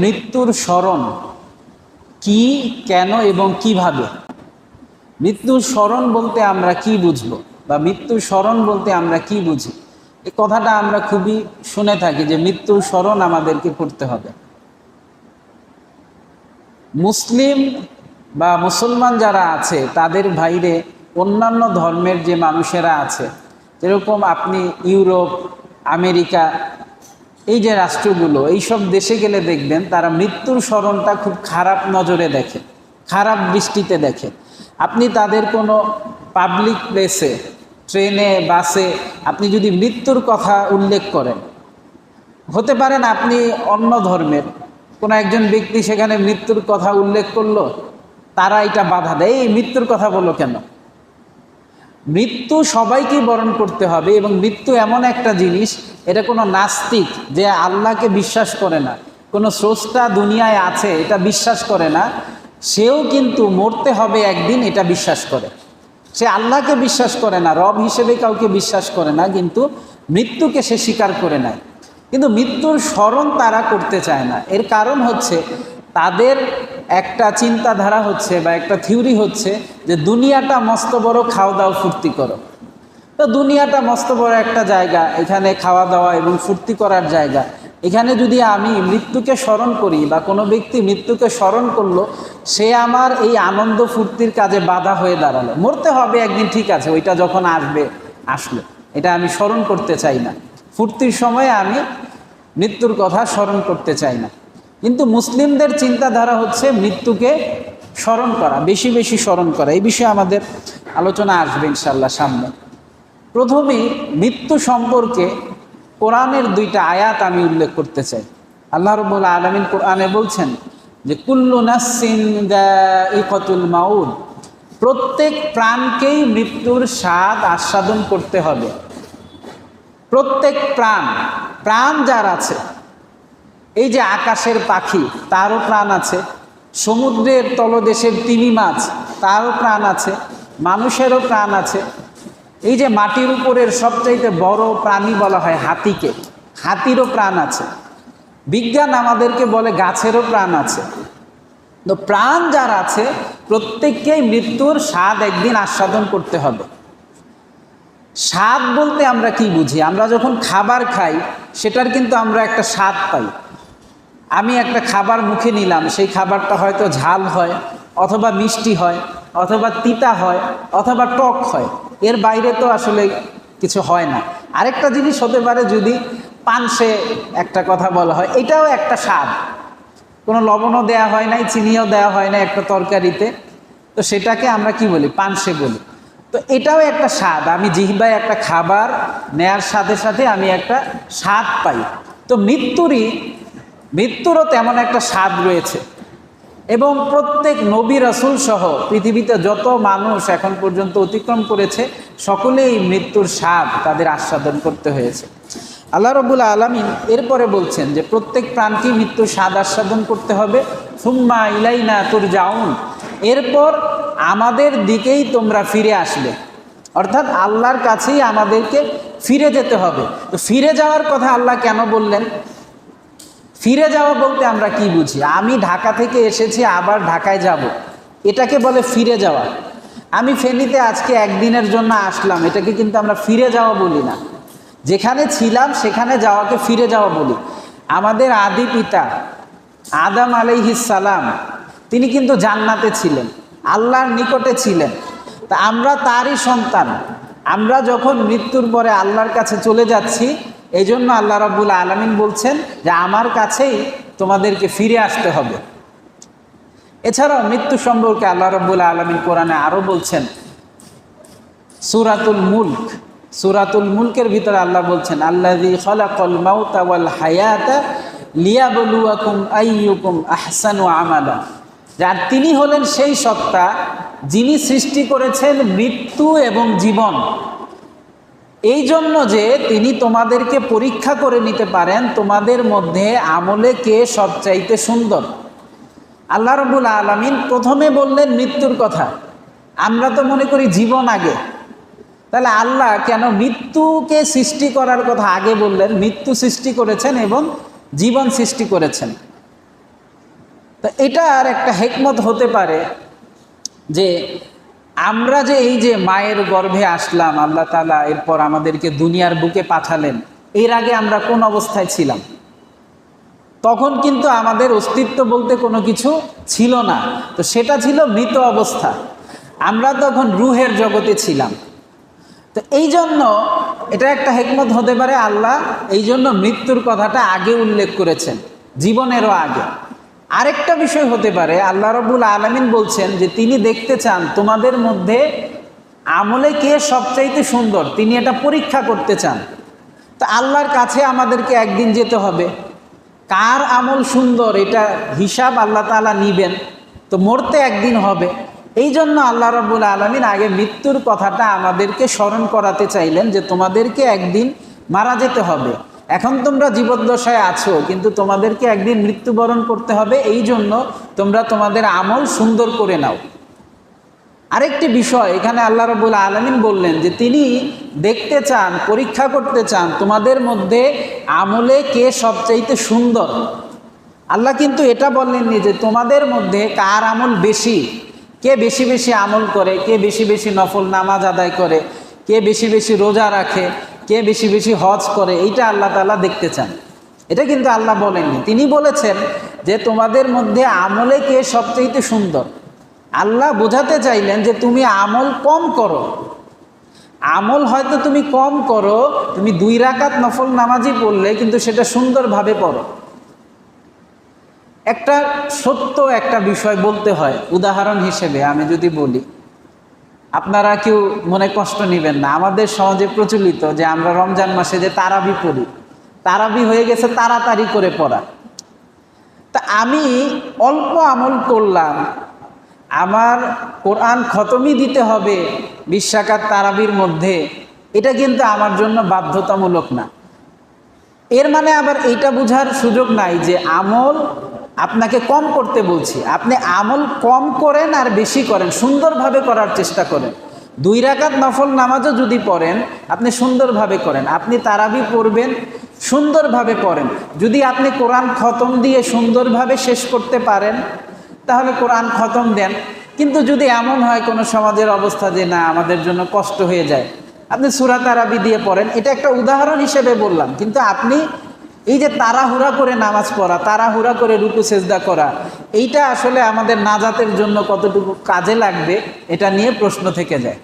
মৃত্যুর স্মরণ কি, কেন এবং কীভাবে? মৃত্যুর স্মরণ বলতে আমরা কি বুঝব বা মৃত্যুর স্মরণ বলতে আমরা কি বুঝি? এই কথাটা আমরা খুবই শুনে থাকি যে মৃত্যুর স্মরণ আমাদেরকে করতে হবে। মুসলিম বা মুসলমান যারা আছে, তাদের বাইরে অন্যান্য ধর্মের যে মানুষেরা আছে, যেরকম আপনি ইউরোপ, আমেরিকা এই যে রাষ্ট্রগুলো এইসব দেশে গেলে দেখবেন তারা মৃত্যুর স্মরণটা খুব খারাপ নজরে দেখে, খারাপ দৃষ্টিতে দেখে। আপনি তাদের কোনো পাবলিক প্লেসে ট্রেনে বাসে আপনি যদি মৃত্যুর কথা উল্লেখ করেন, হতে পারেন আপনি অন্য ধর্মের, কোনো একজন ব্যক্তি সেখানে মৃত্যুর কথা উল্লেখ করল, তারা এটা বাধা দেয়, এই মৃত্যুর কথা বলো কেন? মৃত্যু সবাইকেই বরণ করতে হবে এবং মৃত্যু এমন একটা জিনিস, এটা কোনো নাস্তিক যে আল্লাহকে বিশ্বাস করে না, কোনো স্রষ্টা দুনিয়ায় আছে এটা বিশ্বাস করে না, সেও কিন্তু মরতে হবে একদিন এটা বিশ্বাস করে। সে আল্লাহকে বিশ্বাস করে না, রব হিসেবে কাউকে বিশ্বাস করে না, কিন্তু মৃত্যুকে সে স্বীকার করে নেয়। কিন্তু মৃত্যুর স্মরণ তারা করতে চায় না। এর কারণ হচ্ছে তাদের একটা চিন্তাধারা হচ্ছে বা একটা থিওরি হচ্ছে যে দুনিয়াটা মস্ত বড় খাওয়া দাওয়া ফুর্তি করো। তো দুনিয়াটা মস্ত বড় একটা জায়গা, এখানে খাওয়া দাওয়া এবং ফুর্তি করার জায়গা। এখানে যদি আমি মৃত্যুকে স্মরণ করি বা কোনো ব্যক্তি মৃত্যুকে স্মরণ করল, সে আমার এই আনন্দ ফুর্তির কাজে বাধা হয়ে দাঁড়াল। মরতে হবে, একদিন ঠিক আছে, ওইটা যখন আসবে, আসলো। এটা আমি স্মরণ করতে চাই না। ফুর্তির সময় আমি মৃত্যুর কথা স্মরণ করতে চাই না। কিন্তু মুসলিমদের চিন্তাধারা হচ্ছে মৃত্যুকে স্মরণ করা, বেশি বেশি স্মরণ করা। এই বিষয়ে আমাদের আলোচনা আসবে ইনশাল্লাহ সামনে। প্রথমেই মৃত্যু সম্পর্কে কোরআনের দুইটা আয়াত আমি উল্লেখ করতে চাই। আল্লাহ রবুল আলমিন কোরআনে বলছেন যে, কুল্লু নাসিন ইকতুল মাউদ প্রত্যেক প্রাণকেই মৃত্যুর স্বাদ আস্বাদন করতে হবে। প্রত্যেক প্রাণ প্রাণ যার আছে এই যে আকাশের পাখি, তারও প্রাণ আছে। সমুদ্রের তলদেশের তিমি মাছ, তারও প্রাণ আছে। মানুষেরও প্রাণ আছে। এই যে মাটির উপরের সবচাইতে বড় প্রাণী বলা হয় হাতিকে, হাতিরও প্রাণ আছে। বিজ্ঞান আমাদেরকে বলে গাছেরও প্রাণ আছে। তো প্রাণ যার আছে, প্রত্যেককেই মৃত্যুর স্বাদ একদিন আস্বাদন করতে হবে। স্বাদ বলতে আমরা কি বুঝি? আমরা যখন খাবার খাই, সেটার কিন্তু আমরা একটা স্বাদ পাই। আমি একটা খাবার মুখে নিলাম, সেই খাবারটা হয়তো ঝাল হয়, অথবা মিষ্টি হয়, অথবা তিতা হয়, অথবা টক হয়। এর বাইরে তো আসলে কিছু হয় না। আরেকটা জিনিস হতে পারে যদি পানসে একটা কথা বলা হয়, এটাও একটা স্বাদ। কোনো লবণও দেয়া হয় নাই, চিনিও দেওয়া হয় না একটা তরকারিতে। তো সেটাকে আমরা কি বলি? পানসে বলি। তো এটাও একটা স্বাদ। আমি জিহ্বায় একটা খাবার নেয়ার সাথে সাথে আমি একটা স্বাদ পাই। তো মৃত্যুরই মৃত্যুরও তেমন একটা স্বাদ রয়েছে। এবং প্রত্যেক নবী রাসুল সহ পৃথিবীতে যত মানুষ এখন পর্যন্ত অতিক্রম করেছে, সকলেই মৃত্যুর স্বাদ তাদের আস্বাদন করতে হয়েছে। আল্লাহ রবুল আলমিন এরপরে বলছেন যে, প্রত্যেক প্রাণকেই মৃত্যুর স্বাদ আস্বাদন করতে হবে। সুম্মা ইলাইনা তোর যাউন এরপর আমাদের দিকেই তোমরা ফিরে আসবে। অর্থাৎ আল্লাহর কাছেই আমাদেরকে ফিরে যেতে হবে। তো ফিরে যাওয়ার কথা আল্লাহ কেন বললেন? ফিরে যাওয়া বলতে আমরা কি বুঝি? আমি ঢাকা থেকে এসেছি, আবার ঢাকায় যাব। এটাকে বলে ফিরে যাওয়া। আমি ফেনীতে আজকে একদিনের জন্য আসলাম। এটাকে কিন্তু আমরা ফিরে যাওয়া বলি না। যেখানে ছিলাম, সেখানে যাওয়াকে ফিরে যাওয়া বলি। আমাদের আদি পিতা আদাম সালাম, তিনি কিন্তু জান্নাতে ছিলেন, আল্লাহর নিকটে ছিলেন। তা আমরা তারই সন্তান। আমরা যখন মৃত্যুর পরে আল্লাহর কাছে চলে যাচ্ছি এই জন্য আল্লাহ রাবুল আলমিন বলছেন যে আমার কাছেই তোমাদেরকে ফিরে আসতে হবে। এছাড়াও মৃত্যু সম্পর্কে আল্লাহ রব্বুল আলমিন কোরআনে আরও বলছেন, সুরাতুল মুল্ক, সুরাতুল মুলকের ভিতরে আল্লাহ বলছেন আল্লাহ লিয়াবলুয়াকুম যার তিনি হলেন সেই সত্তা যিনি সৃষ্টি করেছেন মৃত্যু এবং জীবন। এই জন্য যে তিনি তোমাদেরকে পরীক্ষা করে নিতে পারেন, তোমাদের মধ্যে আমলে কে সবচাইতে সুন্দর? আল্লাহ রবুল আলমিন প্রথমে বললেন মৃত্যুর কথা। আমরা তো মনে করি জীবন আগে। তাহলে আল্লাহ কেন মৃত্যুকে সৃষ্টি করার কথা আগে বললেন? মৃত্যু সৃষ্টি করেছেন এবং জীবন সৃষ্টি করেছেন। তো এটা আর একটা হেকমত হতে পারে যে আমরা যে এই যে মায়ের গর্ভে আসলাম, আল্লাহ তালা এরপর আমাদেরকে দুনিয়ার বুকে পাঠালেন। এর আগে আমরা কোন অবস্থায় ছিলাম? তখন কিন্তু আমাদের অস্তিত্ব বলতে কোনো কিছু ছিল না। তো সেটা ছিল মৃত অবস্থা। আমরা তখন রুহের জগতে ছিলাম। তো এই জন্য এটা একটা হেকমত হতে পারে আল্লাহ এই জন্য মৃত্যুর কথাটা আগে উল্লেখ করেছেন, জীবনেরও আগে। আরেকটা বিষয় হতে পারে, আল্লাহ রবুল আলমিন বলছেন যে তিনি দেখতে চান তোমাদের মধ্যে আমলে কে সবচাইতে সুন্দর, তিনি এটা পরীক্ষা করতে চান। তো আল্লাহর কাছে আমাদেরকে একদিন যেতে হবে। কার আমল সুন্দর, এটা হিসাব আল্লাহ তালা নিবেন, তো মরতে একদিন হবে। এই জন্য আল্লাহ রব্বুল আলমিন আগে মৃত্যুর কথাটা আমাদেরকে স্মরণ করাতে চাইলেন যে তোমাদেরকে একদিন মারা যেতে হবে। এখন তোমরা জীবদ্দশায় আছো, কিন্তু তোমাদেরকে একদিন মৃত্যুবরণ করতে হবে, এই জন্য তোমরা তোমাদের আমল সুন্দর করে নাও। আরেকটি বিষয়, এখানে আল্লাহ রবুল আলমিন বললেন যে তিনি দেখতে চান, পরীক্ষা করতে চান তোমাদের মধ্যে আমলে কে সবচাইতে সুন্দর। আল্লাহ কিন্তু এটা বললেননি যে তোমাদের মধ্যে কার আমল বেশি, কে বেশি বেশি আমল করে, কে বেশি বেশি নফল নামাজ আদায় করে, কে বেশি বেশি রোজা রাখে কে বেশি বেশি হজ করে, এইটা আল্লাহ তালা দেখতে চান। এটা কিন্তু আল্লাহ বলেননি। তিনি বলেছেন যে তোমাদের মধ্যে আমলে কে সবচাইতে সুন্দর? আল্লাহ বোঝাতে চাইলেন যে তুমি আমল কম করো। আমল হয়তো তুমি কম করো, তুমি দুই রাকাত নফল নামাজই পড়লে, কিন্তু সেটা সুন্দরভাবে পড়ো। একটা সত্য একটা বিষয় বলতে হয়, উদাহরণ হিসেবে আমি যদি বলি। আপনারা কেউ মনে কষ্ট নেবেন না। আমাদের সমাজে প্রচলিত যে আমরা রমজান মাসে যে তারাবি পড়ি, তারাবি হয়ে গেছে তাড়াতাড়ি করে পড়া। তা আমি অল্প আমল করলাম, আমার কোরআন খতমই দিতে হবে বিশ্বাকার তারাবির মধ্যে, এটা কিন্তু আমার জন্য বাধ্যতামূলক না। এর মানে আবার এইটা বোঝার সুযোগ নাই যে আমল আপনাকে কম করতে বলছি। আপনি আমল কম করেন আর বেশি করেন, সুন্দরভাবে করার চেষ্টা করেন। দুই রাকাত নফল নামাজও যদি পড়েন, আপনি সুন্দরভাবে করেন। আপনি তারাবি পড়বেন, সুন্দরভাবে পড়েন। যদি আপনি কোরআন খতম দিয়ে সুন্দরভাবে শেষ করতে পারেন, তাহলে কোরআন খতম দেন। কিন্তু যদি এমন হয় কোনো সমাজের অবস্থা যে না, আমাদের জন্য কষ্ট হয়ে যায়, আপনি সুরা তারাবি দিয়ে পড়েন। এটা একটা উদাহরণ হিসেবে বললাম। কিন্তু আপনি এই যে তাড়াহুড়া করে নামাজ পড়া, তাড়াহুড়া করে রুকু, সেজদা করা, এইটা আসলে আমাদের নাজাতের জন্য কতটুকু কাজে লাগবে, এটা নিয়ে প্রশ্ন থেকে যায়।